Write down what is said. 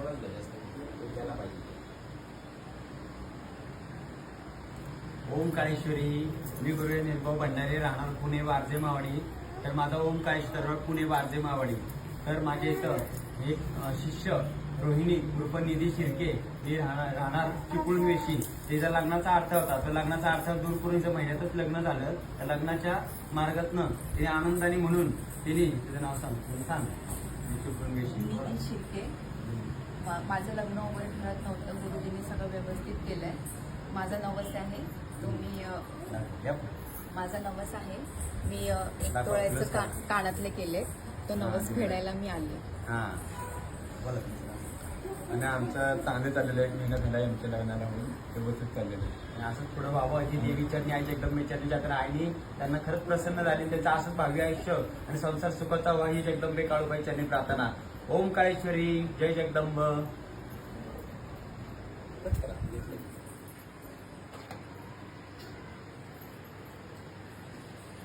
थोडाच घ्या जास्त तो गेला पाहिजे. ओम काळेश्वरी मी गुरुवे निर्भव भंडारी राहणार पुणे वारजे मावडी तर माझा ओम काळेश्वर पुणे वारजे मावडी तर माझ्या इथं एक शिष्य रोहिणी कृपनिधी शिर्के ही राहणार राहणार चिपळूण वेशी. तिचा लग्नाचा अर्थ होता. तो लग्नाचा अर्थ दूर करून इथं महिन्यातच लग्न झालं. त्या लग्नाच्या मार्गातनं तिने आनंदाने म्हणून तिने तिचं नाव सांग सांग. चिपळूण वेशी. निधी शिर्के. मा- माझं लग्न वगैरे ठरत नव्हतं. गुरुजींनी सगळं व्यवस्थित केलंय. माझा नवस आहे. तो मी. माझा नवस आहे. मी एक तोळ्याचं का. कानातले केले. तो नवस आहे. फेडायला मी आले. हां. आणि आमचं चांगलं चाललेलं आहे. एक महिना झाला आमच्या लग्नाला होऊन व्यवस्थित चाललेलं आहे. आणि असंच पुढे व्हावं ही देवीच्या आणि आईच्या जगदंबेच्या जत्रा आईने त्यांना खरंच प्रसन्न झाली. त्यांचं असंच भावी आयुष्य आणि संसार सुखाचा व्हा ही जगदंबे काळूबाई चरणी प्रार्थना. ओम काळेश्वरी जय जगदंब.